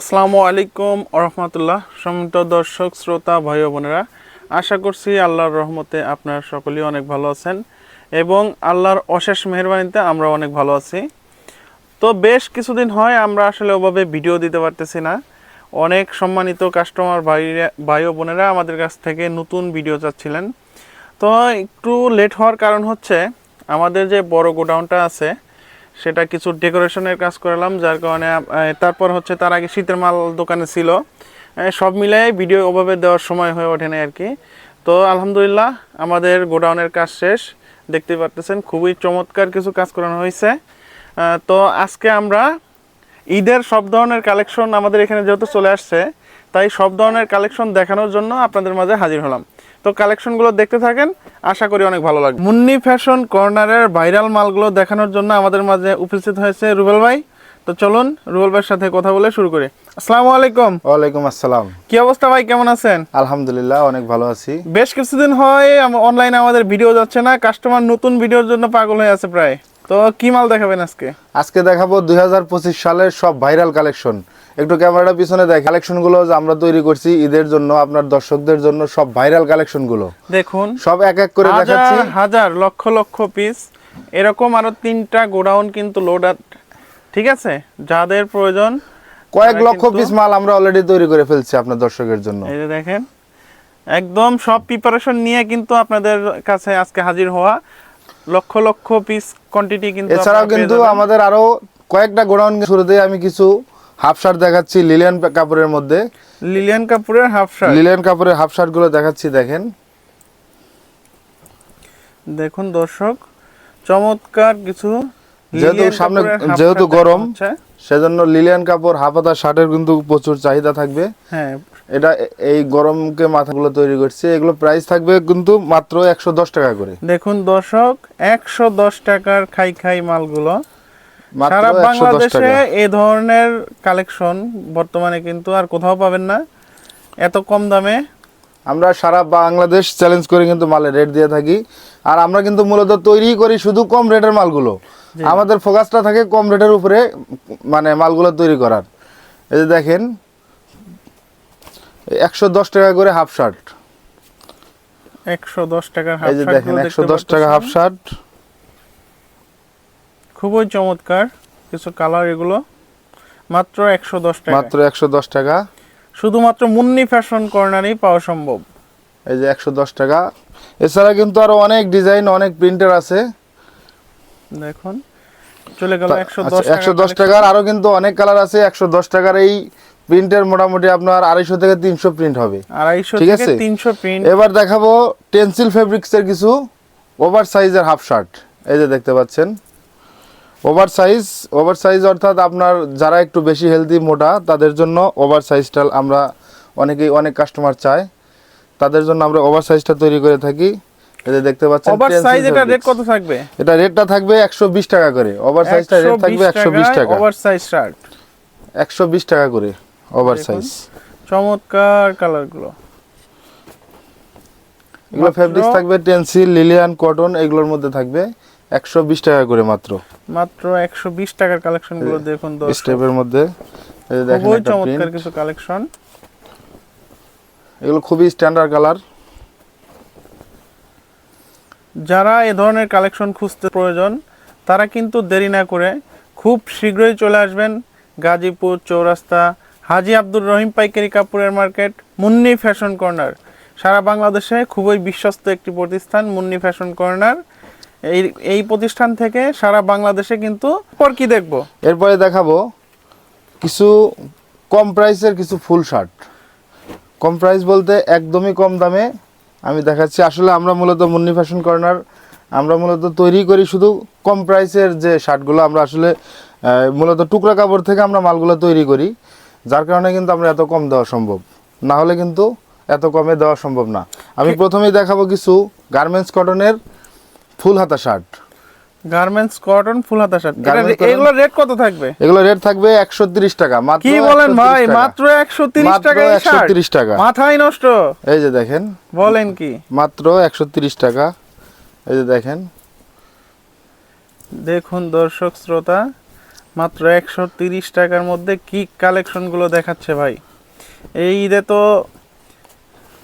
আসসালামু আলাইকুম রহমতুল্লাহ সম্মিলিত দর্শক, শ্রোতা, ভাই বোনেরা, আশা করছি আল্লাহর রহমতে আপনারা সকলেই অনেক ভালো আছেন এবং আল্লাহর অশেষ মেহরবানিতে আমরা অনেক ভালো আছি। তো বেশ কিছুদিন হয় আমরা আসলে ওভাবে ভিডিও দিতে পারতেছি না। অনেক সম্মানিত কাস্টমার ভাই ভাই বোনেরা আমাদের কাছ থেকে নতুন ভিডিও চাচ্ছিলেন। তো একটু লেট হওয়ার কারণ হচ্ছে আমাদের যে বড় গোডাউনটা আছে সেটা কিছু ডেকোরেশনের কাজ করালাম, যার কারণে তারপর হচ্ছে তার আগে শীতের মাল দোকানে ছিল। সব মিলাই ভিডিও ওভাবে দেওয়ার সময় হয়ে ওঠে না আর কি। তো আলহামদুলিল্লাহ, আমাদের গোডাউনের কাজ শেষ। দেখতে পারতেছেন, খুবই চমৎকার কিছু কাজ করানো হয়েছে। তো আজকে আমরা ঈদের সব ধরনের কালেকশন আমাদের এখানে যেহেতু চলে আসছে, তাই সব ধরনের কালেকশন দেখানোর জন্য আপনাদের মাঝে হাজির হলাম। তো কালেকশনগুলো দেখতে থাকেন আশা করি অনেক ভালো লাগবে। মুন্নি ফ্যাশন কর্নারের ভাইরাল মালগুলো দেখানোর জন্য আমাদের মাঝে উপস্থিত হয়েছে রুবেল ভাই। তো চলুন রুবেল ভাইয়ের সাথে কথা বলে শুরু করি। আসসালামু আলাইকুম। ওয়ালাইকুম আসসালাম। কি অবস্থা ভাই কেমন আছেন? আলহামদুলিল্লাহ অনেক ভালো আছি। বেশ কিছুদিন হয় অনলাইনে আমাদের ভিডিও যাচ্ছে না কাস্টমার নতুন ভিডিওর জন্য পাগল হয়ে আছে প্রায়। তো কি মাল দেখাবেন আজকে? আজকে দেখাবো দুই সালের সব ভাইরাল কালেকশন। একটু ক্যামেরাটা পিছনে দেখ কালেকশনগুলো যে আমরা তৈরি করছি ঈদের জন্য আপনার দর্শকদের জন্য সব ভাইরাল কালেকশনগুলো দেখুন সব এক এক করে দেখাচ্ছি। হাজার লক্ষ লক্ষ পিস এরকম আরও তিনটা গোডাউন কিন্তু লোড ঠিক আছে? যাদের প্রয়োজন কয়েক লক্ষ পিস মাল আমরা অলরেডি তৈরি করে ফেলছি আপনার দর্শকের জন্য। এই যে দেখেন একদম সব প্রিপারেশন নিয়ে কিন্তু আপনাদের কাছে আজকে হাজির হওয়া। লক্ষ লক্ষ পিস কোয়ান্টিটি কিন্তু এছাড়াও কিন্তু আমাদের আরও কয়েকটা গোডাউন শুরুতে আমি কিছু হাফ শার্ট দেখাচ্ছি লিলিয়ান কাপড়ের মধ্যে। লিলিয়ান কাপুরের হাফ শার্ট লিলিয়ান কাপড়ের হাফ শার্টগুলো দেখাচ্ছি দেখেন। দেখুন দর্শক চমৎকার কিছু যেহেতু সামনে- যেহেতু গরম। সেজন্য লিলিয়ান কাপড় হাফাতা শার্টের কিন্তু প্রচুর চাহিদা থাকবে। হ্যাঁ। এটা এই গরমকে মাথাগুলো তৈরি করছে। এগুলো প্রাইস থাকবে কিন্তু মাত্র একশো দশ টাকা করে। দেখুন দর্শক একশো দশ টাকার খাই খাই মালগুলো। সারা বাংলাদেশে এই ধরনের কালেকশন বর্তমানে কিন্তু আর কোথাও পাবেন না। এত কম দামে। আমরা সারা বাংলাদেশ চ্যালেঞ্জ করে কিন্তু মালের রেট দিয়ে থাকি। আর আমরা কিন্তু মূলত তৈরি করি শুধু কম রেটের মালগুলো। আমাদের ফোকাসটা থাকে কম রেটের উপরে মানে মালগুলো তৈরি করার। এই যে দেখেন একশো দশ টাকা করে হাফ শার্ট একশো দশ টাকার এই যে দেখেন একশো দশ টাকা হাফ শার্ট খুবই চমৎকার কিছু কালার এগুলো। মাত্র একশো দশ টাকা মাত্র একশো দশ টাকা। শুধুমাত্র মুন্নি ফ্যাশন কর্নারই পাওয়া সম্ভব। এই যে একশো দশ টাকা। এছাড়া কিন্তু আরও অনেক ডিজাইন অনেক প্রিন্টার আছে। দেখুন। চলে গেল একশো দশ আচ্ছা, একশো দশ টাকার আরও কিন্তু অনেক কালার আছে একশো দশ টাকার এই প্রিন্টের মোটামুটি আপনার আড়াইশো থেকে তিনশো প্রিন্ট হবে। আড়াইশো ঠিক থেকে আছে? তিনশো প্রিন্ট এবার দেখাবো টেন্সিল ফেব্রিক্স এর কিছু ওভার সাইজের হাফ শার্ট এই যে দেখতে পাচ্ছেন। ওভার সাইজ ওভার সাইজ অর্থাৎ আপনার যারা একটু বেশি হেলদি মোটা তাদের জন্য ওভার সাইজটা আমরা অনেকেই অনেক কাস্টমার চায়। তাদের জন্য আমরা ওভার সাইজটা তৈরি করে থাকি। যে দেখতে পাচ্ছেন ওভার Tencel সাইজ এটা রেট কত থাকবে? এটা রেটটা থাকবে একশো বিশ টাকা করে। ওভার সাইজটা রেট থাকবে একশো বিশ টাকা। ওভার সাইজ শার্ট একশো বিশ টাকা করে ওভার দেখুন। সাইজ চমৎকার কালারগুলো এগুলো ফেব্রিক্স থাকবে টেন্সিল লিলিয়ান কটন এগুলোর মধ্যে থাকবে একশো বিশ টাকা করে মাত্র। মাত্র একশো বিশ টাকার কালেকশনগুলো দেখুন দর্শক। স্টেপের মধ্যে। এই দেখেন চমৎকার কিছু কালেকশন এগুলো খুবই স্ট্যান্ডার্ড কালার যারা এ ধরনের কালেকশন খুঁজতে প্রয়োজন, তারা কিন্তু দেরি না করে খুব শীঘ্রই চলে আসবেন গাজীপুর চৌরাস্তা হাজি আব্দুর রহিম পাইকারি কাপড়ের মার্কেট, মুন্নি ফ্যাশন কর্নার। সারা বাংলাদেশে খুবই বিশ্বস্ত একটি প্রতিষ্ঠান, মুন্নি ফ্যাশন কর্নার। এই এই প্রতিষ্ঠান থেকে সারা বাংলাদেশে কিন্তু পর কি দেখব? এরপরে দেখাবো কিছু কম প্রাইসের কিছু ফুল শার্ট কম প্রাইস বলতে একদমই কম দামে আমি দেখাচ্ছি আসলে আমরা মূলত মুন্নি ফ্যাশন কর্নার আমরা মূলত তৈরি করি শুধু কম প্রাইসের যে শার্টগুলো আমরা আসলে মূলত টুকরা কাপড় থেকে আমরা মালগুলো তৈরি করি যার কারণে কিন্তু আমরা এত কম দেওয়া সম্ভব। না হলে কিন্তু এত কমে দেওয়া সম্ভব না। আমি প্রথমেই দেখাবো কিছু গার্মেন্টস কটনের ফুল হাতা শার্ট গার্মেন্টস কটন ফুল হাতা শার্ট এগুলো রেট কত থাকবে? এগুলো রেট থাকবে একশো তিরিশ টাকা মাত্র কি বলেন ভাই? মাত্র একশো তিরিশ মাত্র টাকা এই শার্ট 130 টাকা। নষ্ট। এই যে দেখেন। বলেন কি? মাত্র একশো তিরিশ টাকা। এই যে দেখেন। দেখুন দর্শক শ্রোতা মাত্র একশো তিরিশ টাকার মধ্যে কি কালেকশনগুলো দেখাচ্ছে ভাই? এই ঈদে তো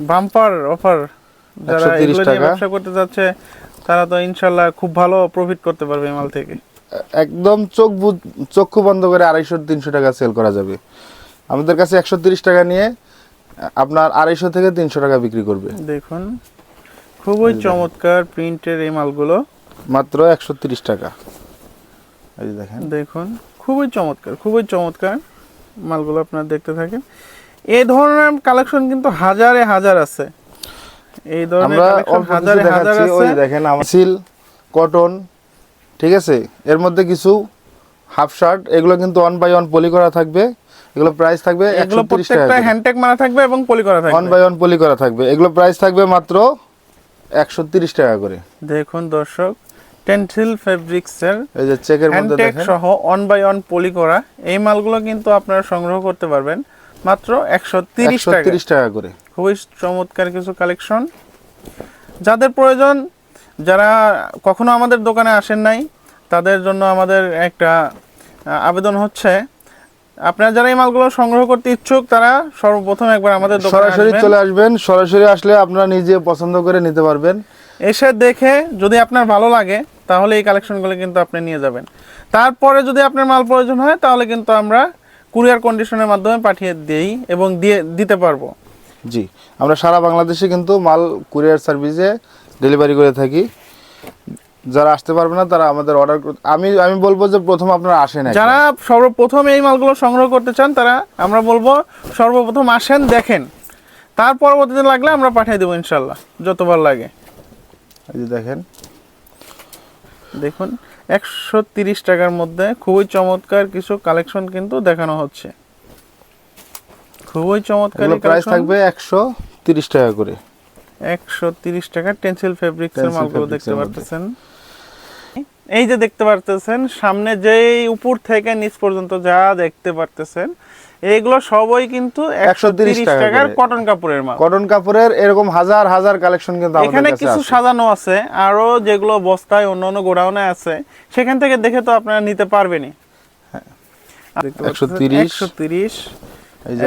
বাম্পার অফার যারা 130 এগুলো ব্যবসা করতে যাচ্ছে তারা তো ইনশাল্লাহ খুব ভালো প্রফিট করতে পারবে এই মাল থেকে। একদম চোখ চক্ষু বন্ধ করে আড়াইশো তিনশো টাকা সেল করা যাবে। আমাদের কাছে একশো তিরিশ টাকা নিয়ে আপনার আড়াইশো থেকে তিনশো টাকা বিক্রি করবে। দেখুন খুবই চমৎকার প্রিন্টের এই মালগুলো। মাত্র একশো তিরিশ টাকা। এই দেখেন। দেখুন খুবই চমৎকার খুবই চমৎকার মালগুলো আপনারা দেখতে থাকেন। এই ধরনের কালেকশন কিন্তু হাজারে হাজার আছে। এই ধরনের হাজারে হাজার ওই দেখেন আমার সিল কটন ঠিক আছে? এর মধ্যে কিছু হাফ শার্ট এগুলো কিন্তু ওয়ান বাই ওয়ান পলি করা থাকবে। এগুলো প্রাইস থাকবে এগুলো প্রত্যেকটা হ্যান্ডটেক মারা থাকবে এবং পলি করা ওয়ান থাকবে বাই ওয়ান পলি করা থাকবে। এগুলো প্রাইস থাকবে মাত্র একশো তিরিশ টাকা করে। দেখুন দর্শক টেন্সিল ফেব্রিক্সের এই যে চেকের মধ্যে দেখেন। সহ অন বাই অন পলি করা। এই মালগুলো কিন্তু আপনারা সংগ্রহ করতে পারবেন। মাত্র একশো তিরিশ টাকা। করে। খুবই চমৎকার কিছু কালেকশন। যাদের প্রয়োজন যারা কখনো আমাদের দোকানে আসেন নাই তাদের জন্য আমাদের একটা আবেদন হচ্ছে। আপনারা যারা এই মালগুলো সংগ্রহ করতে ইচ্ছুক তারা সর্বপ্রথম একবার আমাদের দোকানে সরাসরি চলে আসবেন। সরাসরি আসলে আপনারা নিজে পছন্দ করে নিতে পারবেন। এসে দেখে যদি আপনার ভালো লাগে তাহলে এই কালেকশনগুলো কিন্তু আপনি নিয়ে যাবেন। তারপরে যদি আপনার মাল প্রয়োজন হয় তাহলে কিন্তু আমরা কুরিয়ার কন্ডিশনের মাধ্যমে পাঠিয়ে দিই এবং দিয়ে দিতে পারব। জি আমরা সারা বাংলাদেশে কিন্তু মাল কুরিয়ার সার্ভিসে ডেলিভারি করে থাকি। যারা আসতে পারবে না তারা আমাদের অর্ডার আমি আমি বলব যে প্রথম আপনারা আসেন। যারা সর্বপ্রথম এই মালগুলো সংগ্রহ করতে চান তারা আমরা বলব সর্বপ্রথম আসেন দেখেন। তার পরবর্তীতে লাগলে আমরা পাঠিয়ে দেবো ইনশাল্লাহ যতবার লাগে। এই যে দেখেন। দেখুন। একশো তিরিশ টাকার মধ্যে খুবই চমৎকার কিছু কালেকশন কিন্তু দেখানো হচ্ছে। খুবই চমৎকার প্রাইস থাকবে একশো তিরিশ টাকা করে। একশো তিরিশ টাকা টেন্সিল ফেব্রিক্স এর মালগুলো দেখতে পারতেছেন। এই যে দেখতে পারতেছেন সামনে যেই উপর থেকে নিচ পর্যন্ত যা দেখতে পারতেছেন এগুলো সবই কিন্তু 130 টাকার কটন কাপড়ের মাল। কটন কাপড়ের এরকম হাজার হাজার কালেকশন কিন্তু এখানে কিছু সাজানো আছে আরও যেগুলো বস্তায় অন্য অন্য গোডাউনে আছে। সেখান থেকে দেখে তো আপনারা নিতে পারবেনই। একশো তিরিশ। এই যে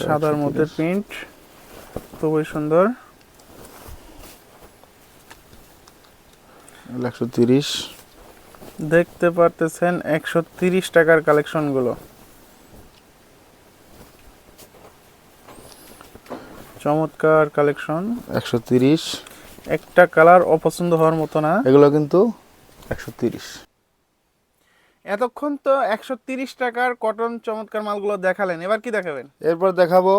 সাদার মধ্যে প্রিন্ট খুবই সুন্দর। একশো তিরিশ। দেখতে পারতেছেন একশো তিরিশ টাকার কালেকশনগুলো চমৎকার কালেকশন একশো তিরিশ। একটা কালার অপছন্দ হওয়ার মতো না। এগুলো কিন্তু একশো তিরিশ। এতক্ষণ তো একশো তিরিশ টাকার কটন চমৎকার মালগুলো দেখালেন। এবার কি দেখাবেন? এরপর দেখাবো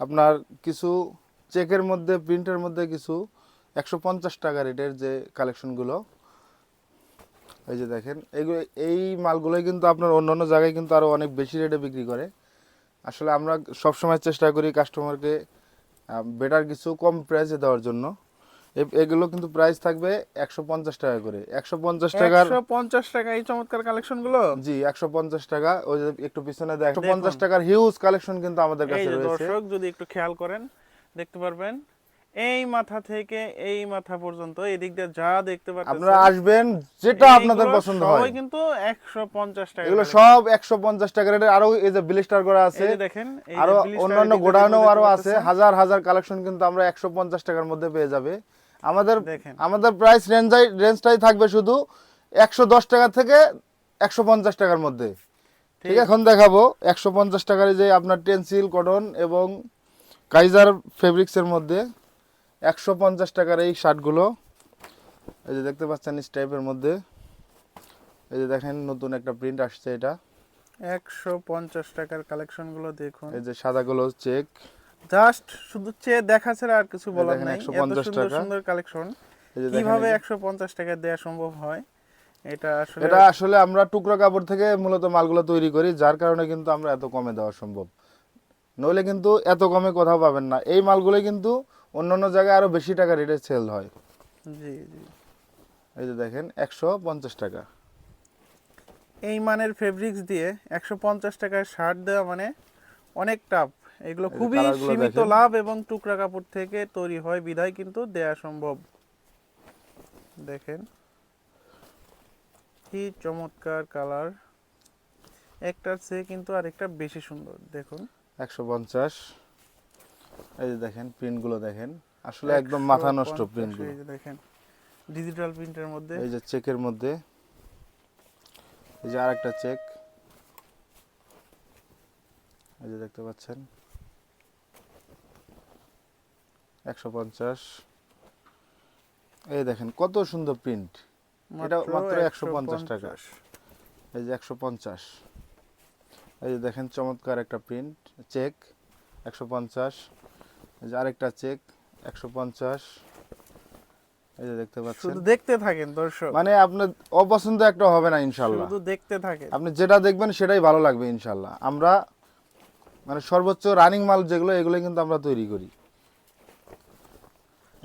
আপনার কিছু চেকের মধ্যে, প্রিন্টের মধ্যে কিছু একশো পঞ্চাশ টাকা রেটের যে কালেকশনগুলো এই যে দেখেন এইগুলো এই মালগুলোই কিন্তু আপনার অন্য অন্য জায়গায় কিন্তু আরও অনেক বেশি রেটে বিক্রি করে। আসলে আমরা সবসময় চেষ্টা করি কাস্টমারকে বেটার কিছু কম প্রাইসে দেওয়ার জন্য। এগুলো কিন্তু প্রাইস থাকবে একশো পঞ্চাশ টাকা করে। একশো পঞ্চাশ একশো পঞ্চাশ টাকা এই চমৎকার কালেকশনগুলো জি একশো পঞ্চাশ টাকা। ওই যে একটু পিছনে দেখ পঞ্চাশ টাকার হিউজ কালেকশন কিন্তু আমাদের এই কাছে রয়েছে। দর্শক যদি একটু খেয়াল করেন দেখতে পারবেন এই মাথা থেকে এই মাথা পর্যন্ত এদিক দিয়ে যা দেখতে পাচ্ছেন আপনারা আসবেন যেটা আপনাদের পছন্দ হয়। কিন্তু একশো পঞ্চাশ টাকা এগুলো সব একশো পঞ্চাশ টাকা রেটের আরও এই যে ব্লিস্টার করা এই আছে যে দেখেন আরও অন্যান্য দিয়ে আরও আছে। হাজার হাজার কালেকশন কিন্তু আমরা একশো পঞ্চাশ টাকার মধ্যে পেয়ে যাবে। আমাদের। আমাদের প্রাইস রেঞ্জাই রেঞ্জটাই থাকবে শুধু একশো দশ টাকা থেকে একশো পঞ্চাশ টাকার মধ্যে। ঠিক এখন দেখাবো একশো পঞ্চাশ টাকার যে আপনার টেন্সিল কটন এবং কাইজার ফেব্রিক্সের মধ্যে একশো পঞ্চাশ টাকার এই শার্টগুলো। এই যে দেখতে পাচ্ছেন স্টাইপের মধ্যে। এই যে দেখেন নতুন একটা প্রিন্ট আসছে এটা। একশো পঞ্চাশ টাকার কালেকশনগুলো দেখুন। এই যে সাদাগুলো চেক জাস্ট শুধু চেয়ে দেখা ছাড়া আর কিছু বলার নাই। এত 150 সুন্দর টাকা। সুন্দর কালেকশন কীভাবে এই যে- একশো পঞ্চাশ টাকা দেওয়া সম্ভব হয় এটা আসলে এটা আসলে আমরা টুকরো কাপড় থেকে মূলত মালগুলো তৈরি করি যার কারণে কিন্তু আমরা এত কমে দেওয়া সম্ভব। নইলে কিন্তু এত কমে কোথাও পাবেন না। এই মালগুলো কিন্তু অন্য অন্য জায়গায় আরও বেশি টাকা রেটে সেল হয়। জি জি। এই যে দেখেন একশো পঞ্চাশ টাকা। এই মানের ফেব্রিক্স দিয়ে একশো পঞ্চাশ টাকায় শার্ট দেওয়া মানে অনেক টাফ এগুলো খুবই সীমিত। লাভ এবং টুকরা কাপড় থেকে তৈরি হয় বিধায় কিন্তু দেয়া সম্ভব। দেখেন। কি চমৎকার কালার একটার চেয়ে কিন্তু আরেকটা বেশি সুন্দর দেখুন। একশো পঞ্চাশ। এই যে দেখেন প্রিন্টগুলো দেখেন। আসলে একদম মাথা নষ্ট 150 প্রিন্টগুলো এই যে দেখেন ডিজিটাল প্রিন্টের মধ্যে। এই যে চেকের মধ্যে। এই যে আরেকটা চেক। এই যে দেখতে পাচ্ছেন। একশো পঞ্চাশ। এই দেখেন কত সুন্দর প্রিন্ট এটা মাত্র 150 টাকা। এই যে একশো পঞ্চাশ। এই যে দেখেন চমৎকার একটা প্রিন্ট চেক একশো পঞ্চাশ। এই যে আরেকটা চেক একশো পঞ্চাশ। এই যে দেখতে পাচ্ছেন। শুধু দেখতে থাকেন দর্শক। মানে আপনার অপছন্দ একটা হবে না ইনশাল্লাহ। শুধু দেখতে থাকেন। আপনি যেটা দেখবেন সেটাই ভালো লাগবে ইনশাল্লাহ। আমরা মানে সর্বোচ্চ রানিং মাল যেগুলো এগুলো কিন্তু আমরা তৈরি করি।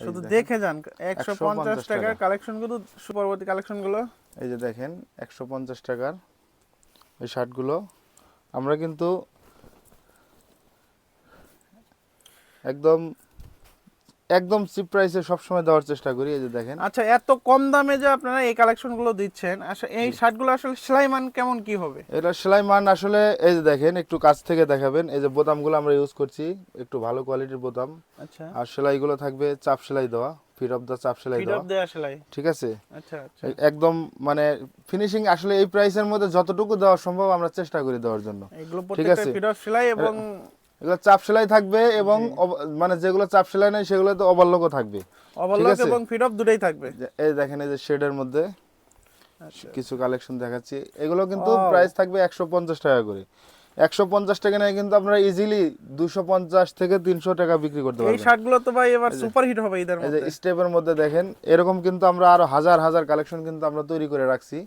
শুধু দেখে যান একশো 150 পঞ্চাশ টাকার কালেকশনগুলো পরবর্তী কালেকশনগুলো। এই যে দেখেন 150 টাকার ওই শার্টগুলো আমরা কিন্তু একদম একদম চিপ প্রাইসে সবসময় দেওয়ার চেষ্টা করি এই যে দেখেন। আচ্ছা এত কম দামে যে আপনারা এই কালেকশনগুলো দিচ্ছেন আসলে এই শার্টগুলো আসলে সেলাই মান কেমন কি হবে? এটা সেলাই মান আসলে এই যে দেখেন একটু কাছ থেকে দেখাবেন এই যে বোতামগুলো আমরা ইউজ করছি একটু ভালো কোয়ালিটির বোতাম। আচ্ছা। আর সেলাইগুলো থাকবে চাপ সেলাই দেওয়া ফিট অফ দা চাপ সেলাই ফিট দেওয়া আপ দেয়া সেলাই। ঠিক আছে? আচ্ছা আচ্ছা। একদম মানে ফিনিশিং আসলে এই প্রাইসের মধ্যে যতটুকু দেওয়া সম্ভব আমরা চেষ্টা করি দেওয়ার জন্য। এগুলো প্রত্যেকটা আছে। ফিট আপ সেলাই এবং এগুলো চাপ সেলাই থাকবে এবং মানে যেগুলো চাপ সেলাই নেই সেগুলো তো ওভারলোকও থাকবে ওভারলক এবং ফিট দুটোই থাকবে। এই দেখেন এই যে শেডের মধ্যে আচ্ছা। কিছু কালেকশন দেখাচ্ছি। এগুলো কিন্তু প্রাইস থাকবে একশো পঞ্চাশ টাকা করে। একশো পঞ্চাশ টাকা নিয়ে কিন্তু আপনারা ইজিলি দুশো পঞ্চাশ থেকে তিনশো টাকা বিক্রি করতে এই শার্টগুলো তো ভাই এবার সুপার হিট হবে এদের মধ্যে। স্টেপের মধ্যে দেখেন এরকম কিন্তু আমরা আরও হাজার হাজার কালেকশন কিন্তু আমরা তৈরি করে রাখছি।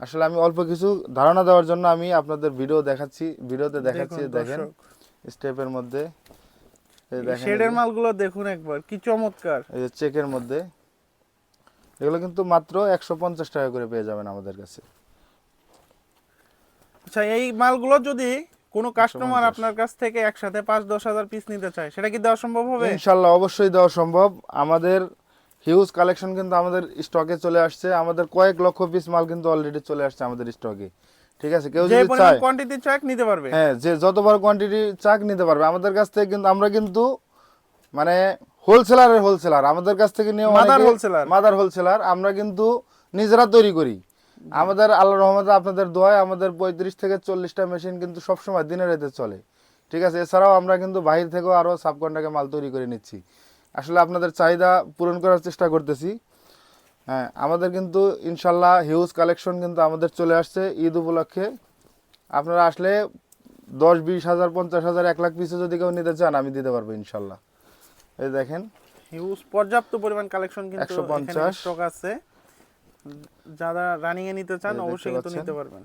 আসলে আমি অল্প কিছু ধারণা দেওয়ার জন্য আমি আপনাদের ভিডিও দেখাচ্ছি ভিডিওতে দেখাচ্ছি দেখেন। স্টেপের মধ্যে শেডের মালগুলো দেখুন একবার কি চমৎকার। এই যে চেকের মধ্যে এগুলো কিন্তু মাত্র একশো পঞ্চাশ টাকা করে পেয়ে যাবেন আমাদের কাছে। আচ্ছা এই মালগুলো যদি কোনো কাস্টমার আপনার কাছ থেকে একসাথে পাঁচ দশ হাজার পিস নিতে চায় সেটা কি দেওয়া সম্ভব হবে? ইনশাল্লাহ অবশ্যই দেওয়া সম্ভব। আমাদের হিউজ কালেকশন কিন্তু আমাদের স্টকে চলে আসছে। আমাদের কয়েক লক্ষ পিস মাল কিন্তু অলরেডি চলে আসছে আমাদের স্টকে ঠিক আছে কেউ যদি চায়। কোয়ান্টিটি চাক নিতে পারবে। হ্যাঁ যে যতবার কোয়ান্টিটি চাক নিতে পারবে আমাদের কাছ থেকে কিন্তু আমরা কিন্তু মানে হোলসেলারের হোলসেলার আমাদের কাছ থেকে নিয়ে Mother wholesaler। মাদার হোলসেলার আমরা কিন্তু নিজেরা তৈরি করি। আমাদের আল্লাহ রহমতে আপনাদের দোয়ায় আমাদের পঁয়ত্রিশ থেকে চল্লিশটা মেশিন কিন্তু সবসময় দিনে রাতে চলে। ঠিক আছে এছাড়াও আমরা কিন্তু বাহির থেকেও আরও সাবকন্টাকে মাল তৈরি করে নিচ্ছি। আসলে আপনাদের চাহিদা পূরণ করার চেষ্টা করতেছি। হ্যাঁ আমাদের কিন্তু ইনশাল্লাহ হিউজ কালেকশন কিন্তু আমাদের চলে আসছে ঈদ উপলক্ষে। আপনারা আসলে দশ বিশ হাজার পঞ্চাশ হাজার এক লাখ পিসে যদি কেউ নিতে চান আমি দিতে পারব ইনশাল্লাহ। এই দেখেন। হিউজ পর্যাপ্ত পরিমাণ কালেকশন কিন্তু 150 স্টক আছে। যারা রানিং এ নিতে চান অবশ্যই কিন্তু নিতে পারবেন।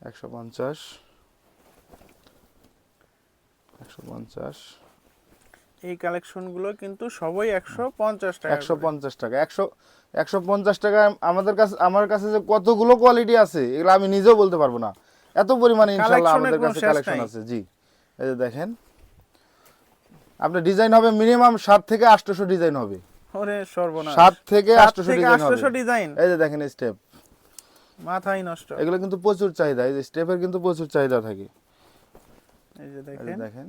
একশো পঞ্চাশ। একশো পঞ্চাশ। এই কালেকশনগুলো কিন্তু সবই একশো পঞ্চাশ টাকা একশো পঞ্চাশ টাকা একশো একশো পঞ্চাশ টাকা আমাদের কাছে আমার কাছে যে কতগুলো কোয়ালিটি আছে এগুলো আমি নিজেও বলতে পারব না। এত পরিমাণে ইনশাল্লাহ আমাদের কাছে কালেকশন আছে জি। এই যে দেখেন আপনার ডিজাইন হবে মিনিমাম সাত থেকে আটশোশো ডিজাইন হবে। ওরে সর্বনাশ। সাত থেকে সাত আটশোশো ডিজাইন হবে। ডিজাইন এই যে দেখেন স্টেপ মাথাই নষ্ট। এগুলো কিন্তু প্রচুর চাহিদা এই যে স্টেপের কিন্তু প্রচুর চাহিদা থাকে। এই যে এই যে দেখেন। দেখেন।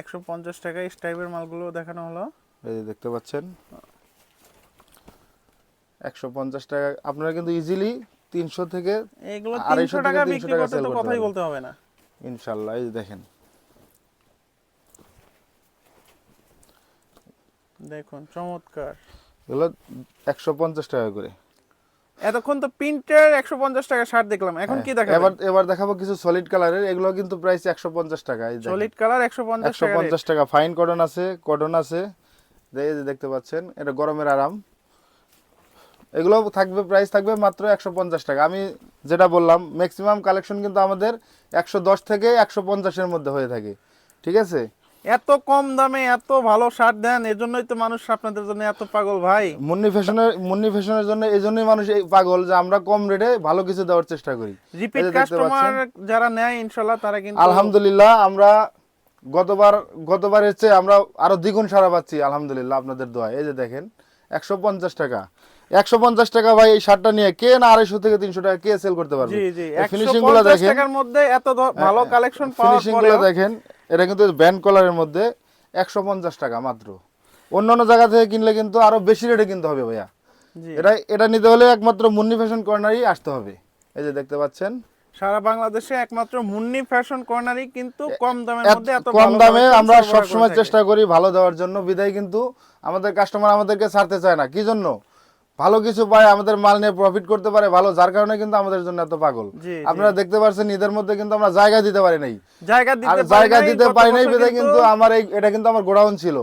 একশো পঞ্চাশ টাকা এই টাইপের মালগুলো দেখানো হলো। এই যে দেখতে পাচ্ছেন। একশো পঞ্চাশ টাকা আপনারা কিন্তু ইজিলি তিনশো থেকে এগুলো আড়াইশো তিনশো টাকা 300 বিক্রি টাকা করতে কথাই বলতে হবে না। ইনশাল্লাহ এই দেখেন। দেখুন চমৎকার। এগুলো একশো পঞ্চাশ টাকা করে। এতক্ষণ তো প্রিন্টের একশো পঞ্চাশ টাকা শার্ট দেখলাম। এখন কি দেখা হ্যাঁ, এবার এবার দেখাবো কিছু সলিড কালারের এগুলো কিন্তু প্রাইস একশো পঞ্চাশ টাকা সলিড কালার একশো পঞ্চাশ একশো পঞ্চাশ টাকা। ফাইন কটন আছে কটন আছে। এই যে দেখতে পাচ্ছেন এটা গরমের আরাম। এগুলো থাকবে প্রাইস থাকবে মাত্র একশো পঞ্চাশ টাকা। আমি যেটা বললাম ম্যাক্সিমাম কালেকশন কিন্তু আমাদের একশো দশ থেকে একশো পঞ্চাশের মধ্যে হয়ে থাকে। ঠিক আছে? এত কম দামে এত ভালো শার্ট দেন এজন্যই তো মানুষ আপনাদের জন্য এত পাগল ভাই। মুন্নি ফ্যাশনের মুন্নি ফ্যাশনের জন্য এই জন্যই মানুষ এই পাগল যে আমরা কম রেটে ভালো কিছু দেওয়ার চেষ্টা করি। রিপিট কাস্টমার যারা নেয় ইনশাল্লাহ তারা কিন্তু আলহামদুলিল্লাহ আমরা গতবার গতবারের চেয়ে আমরা আরও দ্বিগুণ সারা পাচ্ছি আলহামদুলিল্লাহ আপনাদের দোয়া এই যে দেখেন একশো পঞ্চাশ টাকা। একশো পঞ্চাশ টাকা ভাই এই শার্টটা নিয়ে কে না আড়াইশো থেকে তিনশো টাকা কে সেল করতে পারবে? ফিনিশিংগুলো দেখেন। মধ্যে এত ভালো কালেকশন ফিনিশিংগুলো দেখেন। এটা কিন্তু ব্যান্ড কলারের মধ্যে একশো পঞ্চাশ টাকা মাত্র। অন্য অন্য জায়গা থেকে কিনলে কিন্তু আরও বেশি রেটে কিনতে হবে ভাইয়া। এটা এটা নিতে হলে একমাত্র মুন্নি ফ্যাশন কর্নারই আসতে হবে। এই যে দেখতে পাচ্ছেন। সারা বাংলাদেশে একমাত্র মুন্নি ফ্যাশন কর্নারই কিন্তু কম দামের মধ্যে এত কম দামে আমরা সবসময় চেষ্টা করি ভালো দেওয়ার জন্য। বিদায় কিন্তু আমাদের কাস্টমার আমাদেরকে ছাড়তে চায় না। কি জন্য? ভালো কিছু পায় আমাদের মাল নিয়ে প্রফিট করতে পারে ভালো যার কারণে কিন্তু আমাদের জন্য এত পাগল। আপনারা দেখতে পাচ্ছেন ঈদের মধ্যে কিন্তু আমরা জায়গা দিতে পারি নাই। জায়গা দিতে পারি নাই, কিন্তু আমার এই এটা কিন্তু আমার গোডাউন ছিল।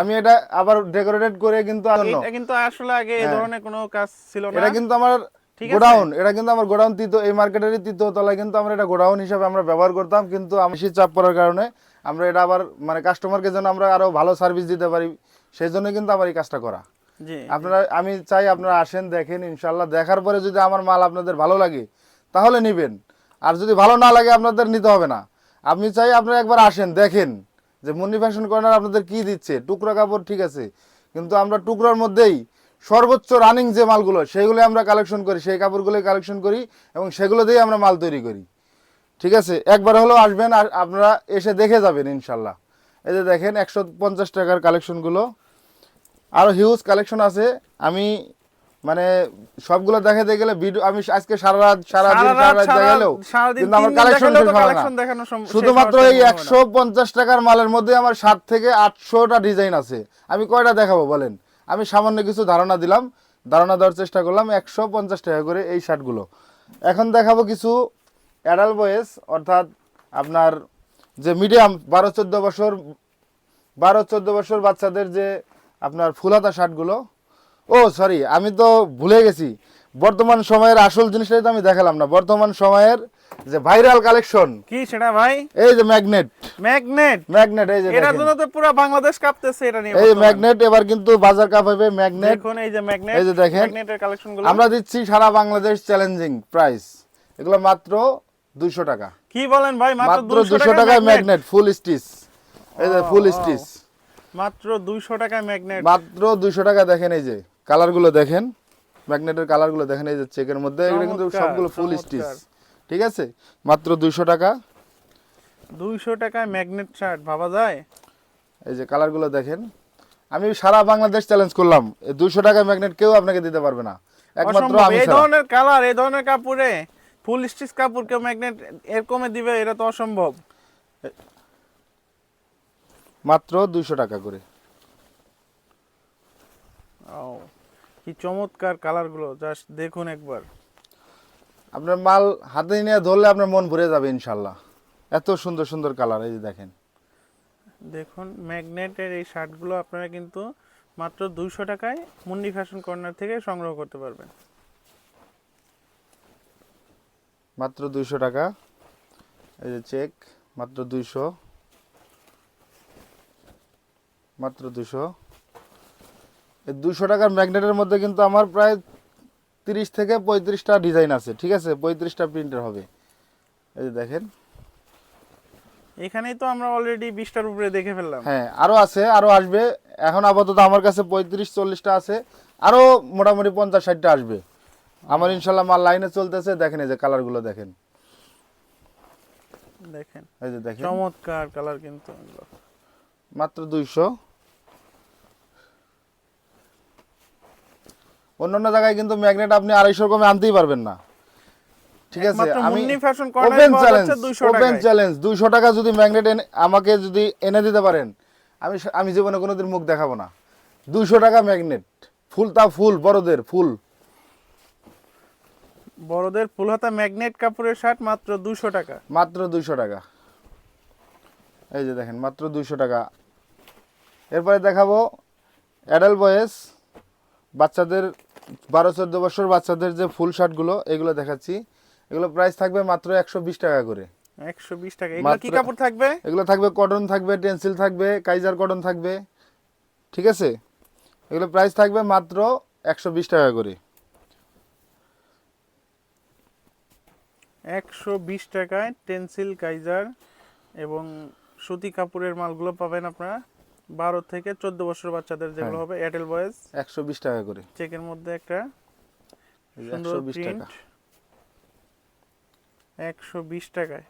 আমি এটা আবার ডেকোরেটেড করে কিন্তু এটা কিন্তু আসলে আগে এই হ্যাঁ। ধরনের কোনো কাজ ছিল না। এটা কিন্তু আমার গোডাউন এটা কিন্তু আমার গোডাউন তৃতীয় এই মার্কেটেরই তৃতীয় তলায় কিন্তু আমরা এটা গোডাউন হিসাবে আমরা ব্যবহার করতাম কিন্তু আমি বেশি চাপ পড়ার কারণে আমরা এটা আবার মানে কাস্টমারকে যেন আমরা আরও ভালো সার্ভিস দিতে পারি সেই জন্য কিন্তু আমার এই কাজটা করা। আপনারা, আমি চাই আপনারা আসেন, দেখেন ইনশাল্লাহ দেখার পরে যদি আমার মাল আপনাদের ভালো লাগে, তাহলে নিবেন। আর যদি ভালো না লাগে, আপনাদের নিতে হবে না। আমি চাই আপনারা একবার আসেন, দেখেন যে মুন্নি ফ্যাশন কর্নার আপনাদের কি দিচ্ছে। টুকরা কাপড় ঠিক আছে, কিন্তু আমরা টুকরার মধ্যেই সর্বোচ্চ রানিং যে মালগুলো সেইগুলো আমরা কালেকশন করি। সেই কাপড়গুলোই কালেকশন করি এবং সেগুলো দিয়েই আমরা মাল তৈরি করি। ঠিক আছে? একবার হলেও আসবেন, আর আপনারা এসে দেখে যাবেন ইনশাল্লাহ এই যে দেখেন, একশো পঞ্চাশ টাকার কালেকশনগুলো আরও হিউজ কালেকশন আছে। আমি মানে সবগুলো দেখাতে গেলে ভিডিও আমি আজকে সারা রাত সারা দিন সারা রাত, দেখালেও কিন্তু আমার কালেকশন দেখানো শুধুমাত্র এই সম্ভব হবে না। একশো পঞ্চাশ টাকার মালের মধ্যে আমার সাত থেকে আটশোটা ডিজাইন আছে। আমি কয়টা দেখাবো বলেন? আমি সামান্য কিছু ধারণা দিলাম। ধারণা দেওয়ার চেষ্টা করলাম একশো পঞ্চাশ টাকা করে এই শার্টগুলো। এখন দেখাবো কিছু অ্যাডাল বয়েস অর্থাৎ আপনার যে মিডিয়াম বারো চোদ্দ বছর বারো চোদ্দ বছর বাচ্চাদের যে আপনার ফুলাতা শার্টগুলো। ও সরি আমি তো ভুলে গেছি। বর্তমান সময়ের আসল জিনিসটাই তো আমি দেখালাম না। বর্তমান সময়ের যে ভাইরাল কালেকশন। কি সেটা ভাই? এই যে ম্যাগনেট। ম্যাগনেট? ম্যাগনেট এই যে এটার। জন্য তো পুরো বাংলাদেশ কাঁপতেছে এটা নিয়ে এই ম্যাগনেট এবার কিন্তু বাজার কাপ হবে ম্যাগনেট। দেখুন এই যে ম্যাগনেট এই যে দেখেন। ম্যাগনেটের কালেকশনগুলো আমরা দিচ্ছি সারা বাংলাদেশ চ্যালেঞ্জিং প্রাইস। এগুলো মাত্র দুইশো টাকা। কি বলেন ভাই? মাত্র মাত্র 200 দুশো টাকায় ম্যাগনেট? ফুল স্টিচ। এই যে ফুল স্টিচ। মাত্র 200 টাকায় ম্যাগনেট মাত্র দুইশো টাকা দেখেন এই যে কালারগুলো দেখেন। ম্যাগনেটের কালারগুলো দেখেন এই যে চেকের মধ্যে। এগুলো কিন্তু সবগুলো ফুল স্টিচ ঠিক আছে? মাত্র দুইশো টাকা। 200 টাকায় ম্যাগনেট শার্ট ভাবা যায়? এই যে কালারগুলো দেখেন। আমি সারা বাংলাদেশ চ্যালেঞ্জ করলাম। এই দুইশো টাকা ম্যাগনেট কেউ আপনাকে দিতে পারবে না। একমাত্র আমি এই ধরনের কালার এই ধরনের কাপড়ে ফুল স্টিচ কাপড় কেউ ম্যাগনেট এরকমে দিবে এটা তো অসম্ভব। মাত্র দুইশো টাকা করে। ও কি চমৎকার কালারগুলো জাস্ট দেখুন একবার। আপনার মাল হাতে নিয়ে ধরলে আপনার মন ভরে যাবে ইনশাল্লাহ। এত সুন্দর সুন্দর কালার এই যে দেখেন। দেখুন ম্যাগনেটের এই শার্টগুলো আপনারা কিন্তু মাত্র দুইশো টাকায় মুন্ডি ফ্যাশন কর্নার থেকে সংগ্রহ করতে পারবেন। মাত্র দুইশো টাকা। এই যে চেক মাত্র দুইশো। মাত্র দুশো এই দুশো টাকার ম্যাগনেটের মধ্যে কিন্তু আমার প্রায় তিরিশ থেকে পঁয়ত্রিশটা ডিজাইন আছে ঠিক আছে? পঁয়ত্রিশটা প্রিন্টের হবে। এই যে দেখেন। এখানেই তো আমরা অলরেডি বিশটার উপরে দেখে ফেললাম। হ্যাঁ আরও আছে আরও আসবে। এখন আপাতত আমার কাছে পঁয়ত্রিশ চল্লিশটা আছে। আরও মোটামুটি পঞ্চাশ ষাটটা আসবে। আমার ইনশাল্লাহ মাল লাইনে চলতেছে। দেখেন এই যে কালারগুলো দেখেন। দেখেন। এই যে দেখেন। চমৎকার কালার কিন্তু। মাত্র দুইশো। অন্যান্য জায়গায় কিন্তু ম্যাগনেট আপনি আড়াইশো কমে আনতেই পারবেন না। ঠিক আছে? আমি ওপেন চ্যালেঞ্জ ওপেন চ্যালেঞ্জ দুইশো টাকা যদি ম্যাগনেট আমাকে যদি এনে দিতে পারেন আমি আমি জীবনে কোনোদিন মুখ দেখাবো না। দুইশো টাকা ম্যাগনেট ফুল তা ফুল বড়দের ফুল। বড়দের ফুল হাতা ম্যাগনেট কাপড়ের শার্ট মাত্র দুশো টাকা। মাত্র দুইশো টাকা। এই যে দেখেন মাত্র দুইশো টাকা। এরপরে দেখাবো অ্যাডাল বয়েস বাচ্চাদের বারো চোদ্দ বছর বাচ্চাদের যে ফুল শার্টগুলো এগুলো দেখাচ্ছি। এগুলো প্রাইস থাকবে মাত্র একশো বিশ টাকা করে। একশো বিশ টাকা। এগুলো কি কাপড় থাকবে? এগুলো থাকবে কটন থাকবে টেন্সিল থাকবে কাইজার কটন থাকবে। ঠিক আছে? এগুলো প্রাইস থাকবে মাত্র একশো বিশ টাকা করে। একশো বিশ টাকায় টেন্সিল কাইজার এবং সুতি কাপড়ের মালগুলো পাবেন আপনারা। বারো থেকে চোদ্দ বছর বাচ্চাদের যেগুলো হ্যাঁ। হবে এয়ারটেল বয়েজ একশো বিশ টাকা করে। চেকের মধ্যে একটা একশো বিশ টাকা। একশো বিশ টাকায়।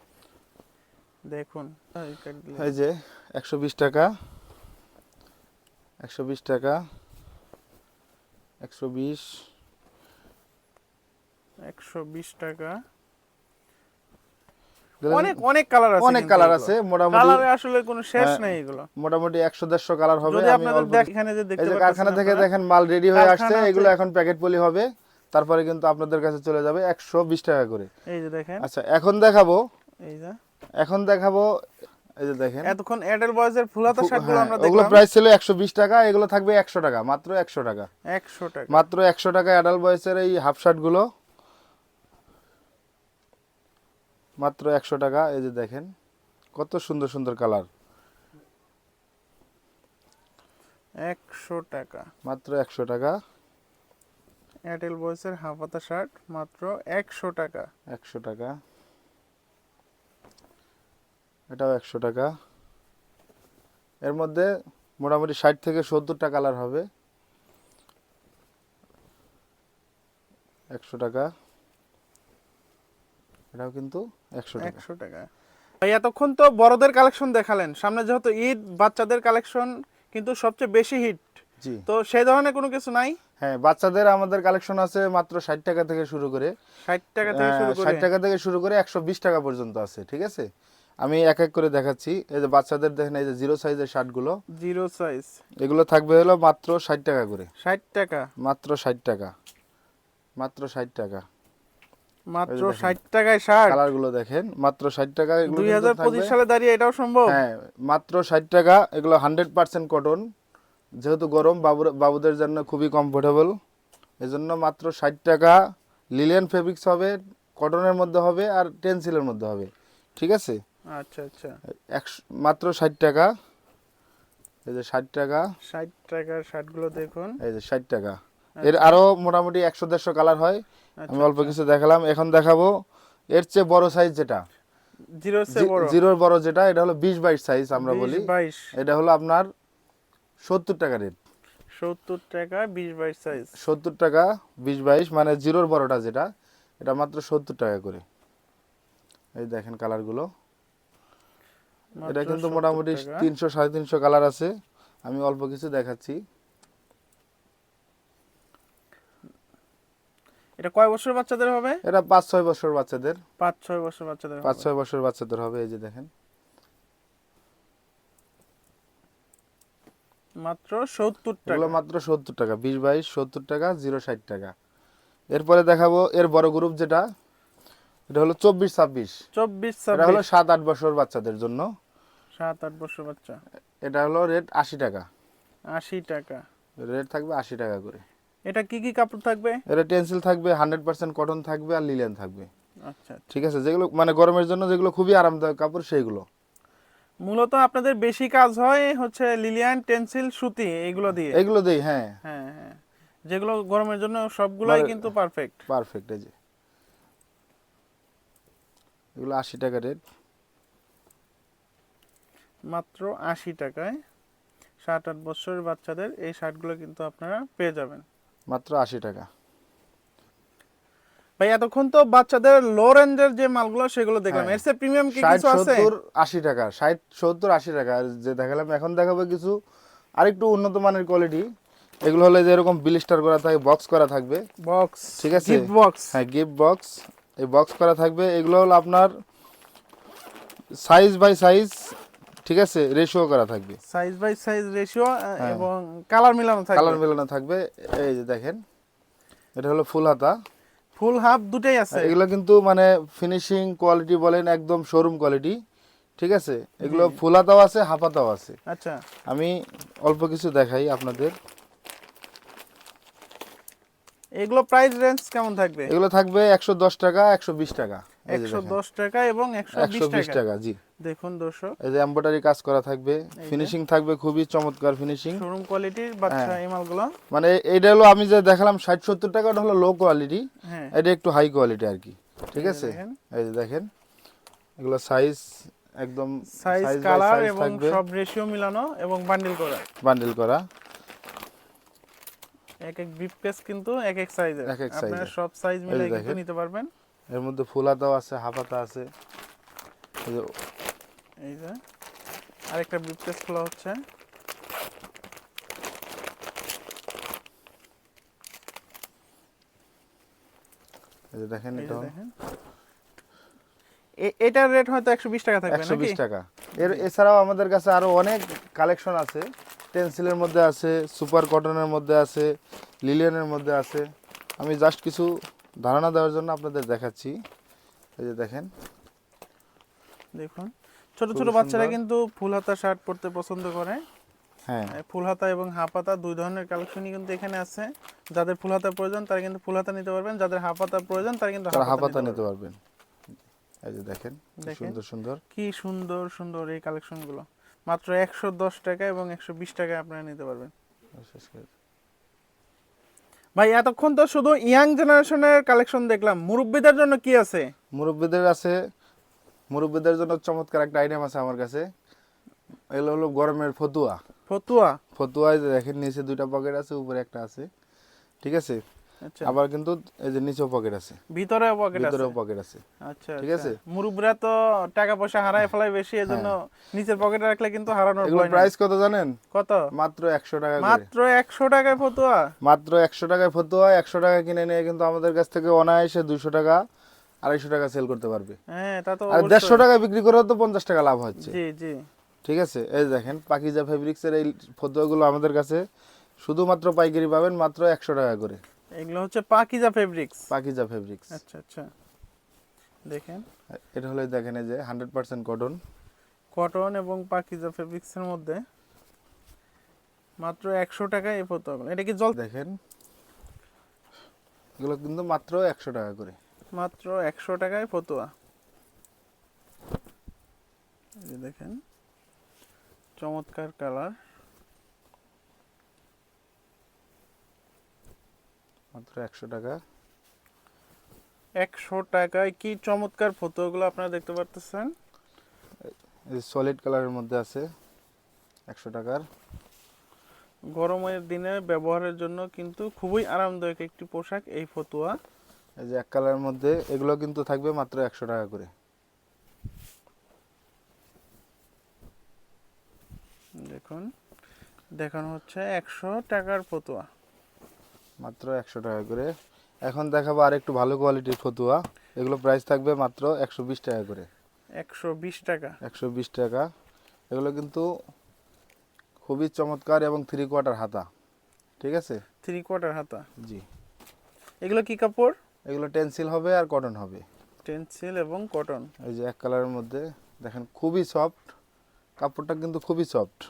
দেখুন। এই যে একশো বিশ টাকা। একশো বিশ টাকা। একশো বিশ। একশো বিশ টাকা। অনেক অনেক কালার আছে অনেক কালার আছে মোটামুটি কালারে আসলে কোনো শেষ হ্যাঁ, নেই এগুলো। মোটামুটি একশো দেড়শো কালার হবে যদি আপনাদের এখানে যে দেখতে পাচ্ছেন কারখানা থেকে দেখেন মাল রেডি হয়ে আসছে এগুলো এখন প্যাকেট পলি হবে তারপরে কিন্তু আপনাদের কাছে চলে যাবে একশো বিশ টাকা করে। এই যে দেখেন। আচ্ছা এখন দেখাবো। এই যে। এখন দেখাবো এই যে দেখেন। এতক্ষণ এয়ারটেল বয়েজের ফুলাতা শার্টগুলো হ্যাঁ, আমরা ওগুলো প্রাইস ছিল একশো বিশ টাকা এগুলো থাকবে একশো টাকা মাত্র একশো টাকা। একশো টাকা। মাত্র একশো টাকা অ্যাডাল বয়সের এই হাফ শার্টগুলো মাত্র একশো টাকা এই যে দেখেন কত সুন্দর সুন্দর কালার। একশো টাকা। মাত্র একশো টাকা। এয়ারটেল বয়েসের হাফাতা শার্ট মাত্র একশো টাকা। একশো টাকা। এটাও একশো টাকা। এর মধ্যে মোটামুটি ষাট থেকে সত্তরটা কালার হবে। একশো টাকা। এটাও কিন্তু একশো একশো টাকা। এতক্ষণ তো বড়দের কালেকশন দেখালেন। সামনে যেহেতু ঈদ বাচ্চাদের কালেকশন কিন্তু সবচেয়ে বেশি হিট। জি। তো সেই ধরনের কোনো কিছু নাই? হ্যাঁ বাচ্চাদের আমাদের কালেকশন আছে মাত্র ষাট টাকা থেকে শুরু করে। ষাট টাকা থেকে শুরু করে। ষাট টাকা থেকে শুরু করে একশো বিশ টাকা পর্যন্ত আছে ঠিক আছে? আমি এক এক করে দেখাচ্ছি। এই যে বাচ্চাদের দেখেন এই যে জিরো সাইজের শার্টগুলো। Zero size. এগুলো থাকবে হলো মাত্র ষাট টাকা করে। ষাট টাকা। মাত্র ষাট টাকা। মাত্র ষাট টাকা। মাত্র এই যে দেখেন। ষাট টাকায় শার্ট। কালারগুলো দেখেন মাত্র ষাট টাকা এগুলো দুই কিন্তু হাজার পঁচিশ থাকবে- সালে দাঁড়িয়ে এটাও সম্ভব? হ্যাঁ মাত্র ষাট টাকা এগুলো হান্ড্রেড পার্সেন্ট কটন যেহেতু গরম বাবুর বাবুদের জন্য খুবই কমফোর্টেবল এজন্য মাত্র ষাট টাকা লিলিয়ান ফেব্রিক্স হবে কটনের মধ্যে হবে আর টেন্সিলের মধ্যে হবে। ঠিক আছে? আচ্ছা আচ্ছা। মাত্র ষাট টাকা। এই যে ষাট টাকা। ষাট টাকার শার্টগুলো দেখুন। এই যে ষাট টাকা। এর আরও মোটামুটি একশো দেড়শো কালার হয়। আমি আচ্ছা, অল্প কিছু দেখালাম। এখন দেখাবো এর চেয়ে বড় সাইজ যেটা। জিরোর বড়? যেটা এটা হলো বিশ বাইশ সাইজ আমরা বলি। এটা হলো আপনার সত্তর টাকা রেট সত্তর টাকা বিশ বাইশ সাইজ সত্তর টাকা বিশ বাইশ মানে জিরোর বড়টা যেটা এটা মাত্র সত্তর টাকা করে। এই দেখেন কালারগুলো এটা কিন্তু মোটামুটি তিনশো সাড়ে তিনশো কালার আছে। আমি অল্প কিছু দেখাচ্ছি। এটা কয় বছর বাচ্চাদের হবে? এটা পাঁচ ছয় বছর বাচ্চাদের। পাঁচ ছয় বছর বাচ্চাদের পাঁচ ছয় বছর বাচ্চাদের হবে এই যে দেখেন। মাত্র সত্তর এগুলো টাকা মাত্র সত্তর টাকা বিশ বাইশ সত্তর টাকা জিরো ষাট টাকা। এরপরে দেখাবো এর বড় গ্রুপ যেটা এটা হলো চব্বিশ ছাব্বিশ। চব্বিশ এটা হলো সাত আট বছর বাচ্চাদের জন্য। সাত আট বছর বাচ্চা। এটা হলো রেট আশি টাকা। আশি টাকা। রেট থাকবে আশি টাকা করে। এটা কি কি কাপড় থাকবে? এটা টেন্সিল থাকবে হান্ড্রেড পার্সেন্ট কটন থাকবে আর লিলেন থাকবে। আচ্ছা ঠিক আছে যেগুলো মানে গরমের জন্য যেগুলো খুবই আরামদায়ক কাপড় সেইগুলো। মূলত আপনাদের বেশি কাজ হয় হচ্ছে লিলিয়ান টেন্সিল সুতি এগুলো দিয়ে? এগুলো দেই হ্যাঁ। হ্যাঁ হ্যাঁ। যেগুলো গরমের জন্য সবগুলাই মানে- কিন্তু পারফেক্ট পারফেক্ট এই যে। এগুলো আশি টাকা রেট। মাত্র আশি টাকায় সাত আট বছরের বাচ্চাদের এই শার্টগুলো কিন্তু আপনারা পেয়ে যাবেন। মাত্র আশি টাকা। ভাই এতক্ষণ তো বাচ্চাদের লো রেঞ্জের যে মালগুলো সেগুলো দেখলাম। হ্যাঁ। এর চেয়ে প্রিমিয়াম কি কিছু আছে? সত্তর আশি টাকা ষাট সত্তর আশি টাকা। আর যে দেখালাম এখন দেখাবো কিছু আরেকটু উন্নত মানের কোয়ালিটি এগুলো হলে যে এরকম বিলিস্টার করা থাকে বক্স করা থাকবে। বক্স ঠিক আছে। গিফট বক্স হ্যাঁ গিফট বক্স এই বক্স করা থাকবে। এগুলো হলো আপনার সাইজ বাই সাইজ ঠিক আছে? রেশিও করা থাকবে। সাইজ বাই সাইজ রেশিও হ্যাঁ। এবং কালার মিলানো থাকবে। কালার মেলানো থাকবে। এই যে দেখেন এটা হলো ফুল হাতা। ফুল হাফ দুটাই আছে। এগুলো কিন্তু মানে ফিনিশিং কোয়ালিটি বলেন একদম শোরুম কোয়ালিটি ঠিক আছে? এগুলো ফুল হাতাও আছে হাফ হাতাও আছে। আচ্ছা। আমি অল্প কিছু দেখাই আপনাদের। এগুলো প্রাইস রেঞ্জ কেমন থাকবে? এগুলো থাকবে একশো দশ টাকা একশো বিশ টাকা। এই যে একশো দেখেন। দশ টাকা এবং একশো একশো বিশ বিশ টাকা। টাকা জি। দেখুন দর্শক। এই যে এমব্রয়ডারি কাজ করা থাকবে। ফিনিশিং থাকবে খুবই চমৎকার ফিনিশিং শোরুম কোয়ালিটির বাচ্চা হ্যাঁ। এই মালগুলো মানে এইটা হলো আমি যে দেখালাম ষাট সত্তর টাকা ওটা হলো লো কোয়ালিটি হ্যাঁ। এটা একটু হাই কোয়ালিটি আর কি। ঠিক আছে। এই যে দেখেন। এগুলো সাইজ একদম সাইজ কালার এবং সব রেশিও মিলানো এবং বান্ডিল করা। বান্ডেল করা। এক এক পেস কিন্তু এক এক সাইজের এক এক আপনারা সব সাইজ মিলে কিন্তু নিতে পারবেন। এর মধ্যে আছে আছে। এই যে আরেকটা পেস খোলা হচ্ছে। দেখেন এটা। এটার রেট হয়তো একশো বিশ টাকা থাকবে একশো বিশ টাকা। এর এছাড়াও আমাদের কাছে আরও অনেক কালেকশন আছে। টেন্সিলের মধ্যে আছে সুপার কটনের মধ্যে আছে লিলিয়নের মধ্যে আছে। আমি জাস্ট কিছু ধারণা দেওয়ার জন্য আপনাদের দেখাচ্ছি। এই যে দেখেন। দেখুন ছোট ছোট বাচ্চারা কিন্তু ফুল হাতা শার্ট পরতে পছন্দ করে। হ্যাঁ। ফুল হাতা এবং হাফ হাতা দুই ধরনের কালেকশনই কিন্তু এখানে আছে। যাদের ফুল হাতা প্রয়োজন তারা কিন্তু ফুল হাতা নিতে পারবেন। যাদের হাফ হাতা প্রয়োজন তারা কিন্তু হাফ হাতা নিতে পারবেন। এই যে দেখেন দেখেন। সুন্দর সুন্দর। কি সুন্দর সুন্দর এই কালেকশনগুলো মাত্র একশো দশ টাকা এবং একশো বিশ টাকা আপনারা নিতে পারবেন। ভাই এতক্ষণ তো শুধু ইয়াং জেনারেশনের কালেকশন দেখলাম। মুরব্বীদের জন্য কি আছে? মুরব্বীদের আছে। মুরব্বীদের জন্য চমৎকার একটা আইটেম আছে আমার কাছে। এগুলো হলো গরমের ফতুয়া। ফতুয়া? ফতুয়ায় দেখেন নিচে দুইটা পকেট আছে উপরে একটা আছে। ঠিক আছে? আচ্ছা আবার কিন্তু এই যে নিচেও পকেট আছে। ভিতরে পকেট আছে? ভিতরেও পকেট আছে। আচ্ছা ঠিক আচ্ছা। আছে? মুরব্বীরা তো টাকা পয়সা হারায় ফেলায় বেশি এজন্য নিচের পকেটে রাখলে কিন্তু হারানোর ভয় নাই। প্রাইস কত জানেন? কত? মাত্র একশো টাকা মাত্র একশো টাকায় ফতুয়া? মাত্র একশো টাকায় ফতুয়া একশো টাকা কিনে নিয়ে কিন্তু আমাদের কাছ থেকে অনায়াসে দুশো টাকা আড়াইশো টাকা সেল করতে পারবে। হ্যাঁ তা তো আর দেড়শো টাকা বিক্রি করেও তো পঞ্চাশ টাকা লাভ হচ্ছে। জি জি। ঠিক আছে? এই দেখেন পাকিজা ফেব্রিক্সের এই ফতুয়াগুলো আমাদের কাছে শুধুমাত্র পাইকারি পাবেন মাত্র একশো টাকা করে। এগুলো হচ্ছে পাকিজা ফেব্রিক্স পাকিজা ফেব্রিক্স আচ্ছা আচ্ছা। দেখেন। এটা হলো দেখেন এই যে হান্ড্রেড পার্সেন্ট কটন কটন এবং পাকিজা ফেব্রিক্সের মধ্যে মাত্র একশো টাকায় এই ফতুয়াগুলো এটা কি জল দেখেন এগুলো কিন্তু মাত্র একশো টাকা করে। মাত্র একশো টাকায় ফতুয়া। এই দেখেন চমৎকার কালার মাত্র একশো টাকা। একশো টাকায় কি চমৎকার ফতুয়াগুলো আপনারা দেখতে পারতেছেন? এই সলিড কালারের মধ্যে আছে একশো টাকার। গরমের দিনে ব্যবহারের জন্য কিন্তু খুবই আরামদায়ক একটি পোশাক এই ফতুয়া। এই যে এক কালারের মধ্যে এগুলো কিন্তু থাকবে মাত্র একশো টাকা করে। দেখুন দেখানো হচ্ছে একশো টাকার ফতুয়া। মাত্র একশো টাকা করে। এখন দেখাবো আর একটু ভালো কোয়ালিটির ফতুয়া। এগুলো প্রাইস থাকবে মাত্র একশো বিশ টাকা করে। একশো বিশ টাকা। একশো বিশ টাকা। এগুলো কিন্তু খুবই চমৎকার এবং থ্রি কোয়ার্টার হাতা। ঠিক আছে? থ্রি কোয়ার্টার হাতা। জি। এগুলো কি কাপড়? এগুলো টেন্সিল হবে আর কটন হবে। টেন্সিল এবং কটন এই যে এক কালারের মধ্যে দেখেন খুবই সফট কাপড়টা কিন্তু খুবই সফট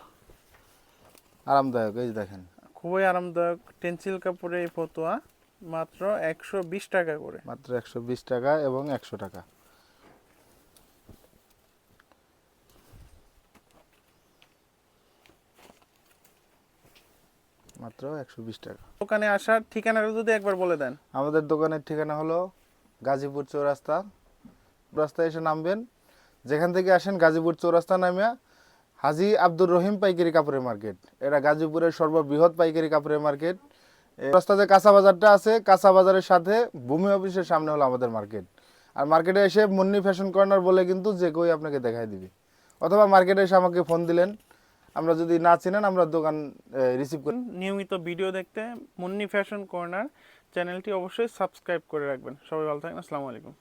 আরামদায়ক এই যে দেখেন। খুবই আরামদায়ক। টেন্সিল কাপড়ে এই ফতোয়া মাত্র একশো বিশ টাকা করে। মাত্র একশো বিশ টাকা এবং একশো টাকা। মাত্র একশো বিশ টাকা। দোকানে আসার ঠিকানাটা যদি একবার বলে দেন। আমাদের দোকানের ঠিকানা হলো গাজীপুর চৌরাস্তা। রাস্তায় এসে নামবেন। যেখান থেকে আসেন গাজীপুর চৌরাস্তা নামিয়া হাজি আব্দুর রহিম পাইকারি কাপড়ের মার্কেট। এটা গাজীপুরের সর্ববৃহৎ পাইকারি কাপড়ের মার্কেট। রাস্তা যে কাঁচা বাজারটা আছে, কাঁচা বাজারের সাথে ভূমি অফিসের সামনে হলো আমাদের মার্কেট। আর মার্কেটে এসে মুন্নি ফ্যাশন কর্নার বলে কিন্তু যে কেউ আপনাকে দেখাই দিবে। অথবা মার্কেটে এসে আমাকে ফোন দিলেন, আমরা যদি না চিনেন, আমরা দোকান রিসিভ করি। নিয়মিত ভিডিও দেখতে মুন্নি ফ্যাশন কর্নার চ্যানেলটি অবশ্যই সাবস্ক্রাইব করে রাখবেন। সবাই ভালো থাকেন আসসালামু আলাইকুম।